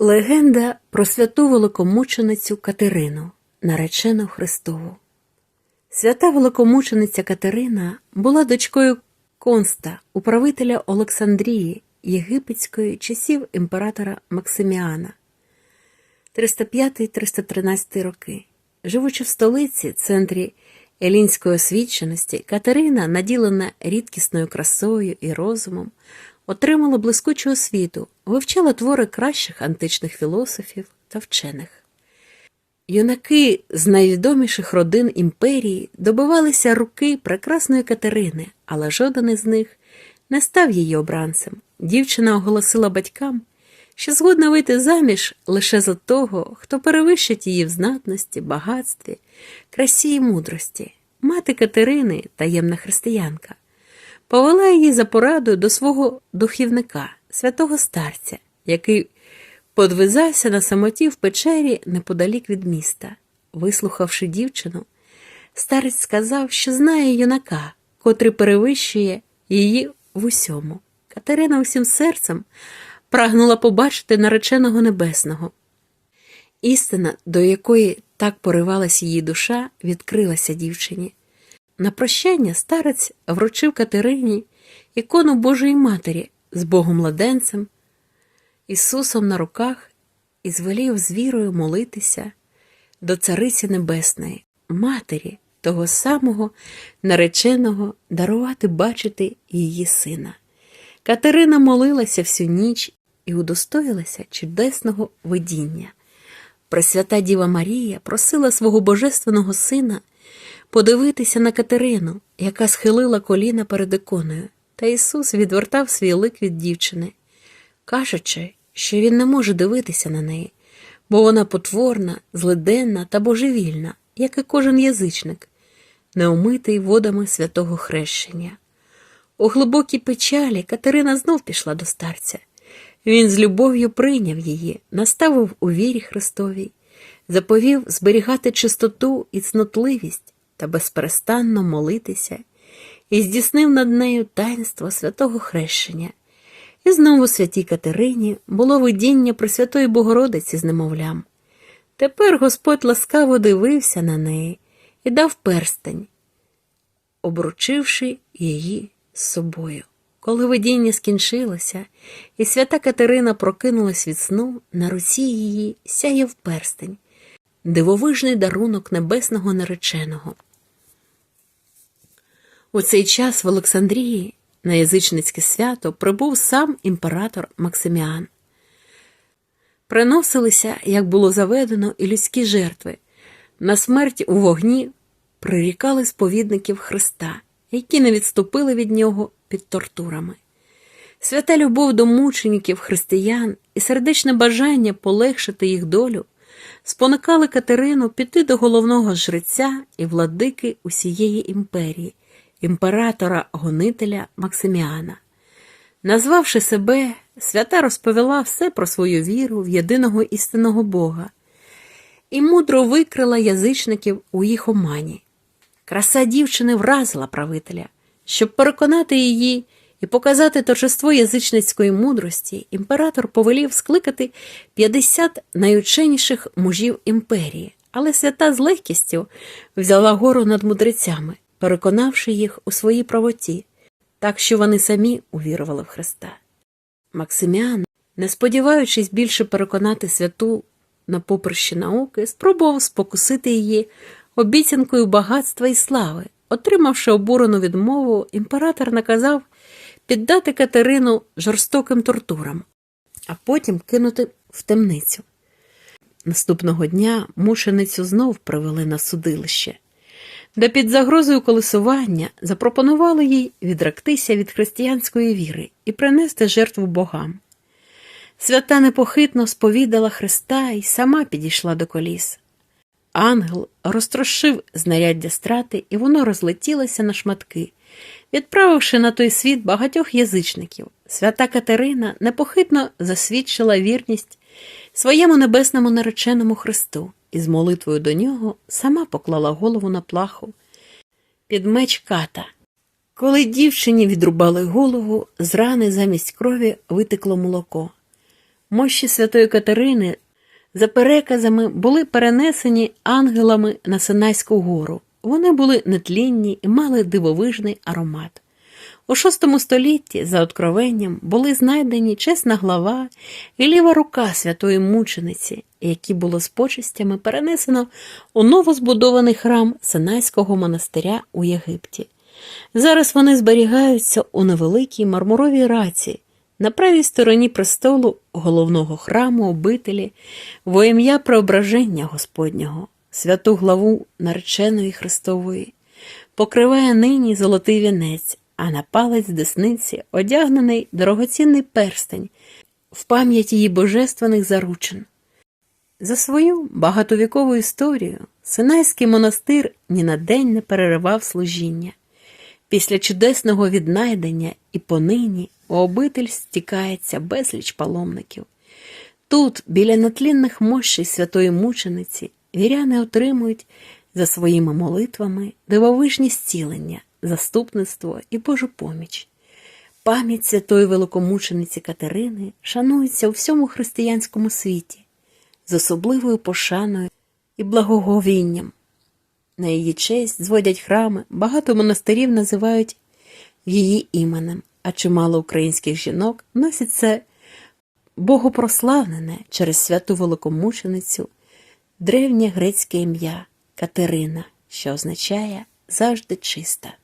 Легенда про святу великомученицю Катерину, наречену Христову. Свята великомучениця Катерина була дочкою Конста, управителя Олександрії, єгипетської часів імператора Максиміана 305-313 роки. Живучи в столиці, центрі елінської освіченості, Катерина, наділена рідкісною красою і розумом, отримала блискучу освіту, вивчала твори кращих античних філософів та вчених. Юнаки з найвідоміших родин імперії добивалися руки прекрасної Катерини, але жоден із них не став її обранцем. Дівчина оголосила батькам, що згодна вийти заміж лише за того, хто перевищить її в знатності, багатстві, красі і мудрості. Мати Катерини, таємна християнка, повела її за порадою до свого духівника, святого старця, який подвизався на самоті в печері неподалік від міста. Вислухавши дівчину, старець сказав, що знає юнака, котрий перевищує її в усьому. Катерина усім серцем прагнула побачити нареченого небесного. Істина, до якої так поривалась її душа, відкрилася дівчині. На прощання старець вручив Катерині ікону Божої Матері з Богом младенцем, Ісусом на руках і звелів з вірою молитися до Цариці Небесної, Матері того самого нареченого дарувати бачити її сина. Катерина молилася всю ніч і удостоїлася чудесного видіння. Пресвята Діва Марія просила свого божественного сина подивитися на Катерину, яка схилила коліна перед іконою, та Ісус відвертав свій лик від дівчини, кажучи, що він не може дивитися на неї, бо вона потворна, злиденна та божевільна, як і кожен язичник, неумитий водами святого хрещення. У глибокій печалі Катерина знов пішла до старця. Він з любов'ю прийняв її, наставив у вірі Христовій, заповів зберігати чистоту і цнотливість та безперестанно молитися, і здійснив над нею таїнство святого хрещення. І знову святій Катерині було видіння Пресвятої Богородиці з немовлям. Тепер Господь ласкаво дивився на неї і дав перстень, обручивши її з собою. Коли видіння скінчилося, і свята Катерина прокинулась від сну, на руці її сяяв перстень, дивовижний дарунок небесного нареченого. У цей час в Олександрії на язичницьке свято прибув сам імператор Максиміан. Приносилися, як було заведено, і людські жертви. На смерть у вогні прирікали сповідників Христа, які не відступили від нього під тортурами. Свята любов до мучеників християн і сердечне бажання полегшити їх долю спонукали Катерину піти до головного жреця і владики усієї імперії, імператора гонителя Максиміана. Назвавши себе, свята розповіла все про свою віру в єдиного істинного Бога і мудро викрила язичників у їх омані. Краса дівчини вразила правителя. Щоб переконати її і показати торжество язичницької мудрості, імператор повелів скликати 50 найученіших мужів імперії, але свята з легкістю взяла гору над мудрецями, переконавши їх у своїй правоті, так що вони самі увірували в Христа. Максиміан, не сподіваючись більше переконати святу на поприщі науки, спробував спокусити її обіцянкою багатства і слави. Отримавши обурену відмову, імператор наказав піддати Катерину жорстоким тортурам, а потім кинути в темницю. Наступного дня мушеницю знов привели на судилище, де під загрозою колесування запропонували їй відректися від християнської віри і принести жертву богам. Свята непохитно сповідала Христа і сама підійшла до коліс. Ангел розтрощив знаряддя страти, і воно розлетілося на шматки, відправивши на той світ багатьох язичників. Свята Катерина непохитно засвідчила вірність своєму небесному нареченому Христу і з молитвою до нього сама поклала голову на плаху під меч ката. Коли дівчині відрубали голову, з рани замість крові витекло молоко. Мощі святої Катерини, за переказами, були перенесені ангелами на Синайську гору. Вони були нетлінні і мали дивовижний аромат. У VI столітті, за откровенням, були знайдені чесна глава і ліва рука святої мучениці, які було з почестями перенесено у новозбудований храм Синайського монастиря у Єгипті. Зараз вони зберігаються у невеликій мармуровій раці на правій стороні престолу головного храму обителі во ім'я преображення Господнього, святу главу нареченої Христової, покриває нині золотий вінець, а на палець десниці одягнений дорогоцінний перстень в пам'ять її божественних заручин. За свою багатовікову історію Синайський монастир ні на день не переривав служіння. Після чудесного віднайдення і понині у обитель стікається безліч паломників. Тут, біля натлінних мощей святої мучениці, віряни отримують за своїми молитвами дивовижні зцілення, заступництво і Божу поміч. Пам'ять святої великомучениці Катерини шанується у всьому християнському світі з особливою пошаною і благоговінням. На її честь зводять храми, багато монастирів називають її іменем, а чимало українських жінок носять це богопрославлене через святу великомученицю древнє грецьке ім'я Катерина, що означає завжди чиста.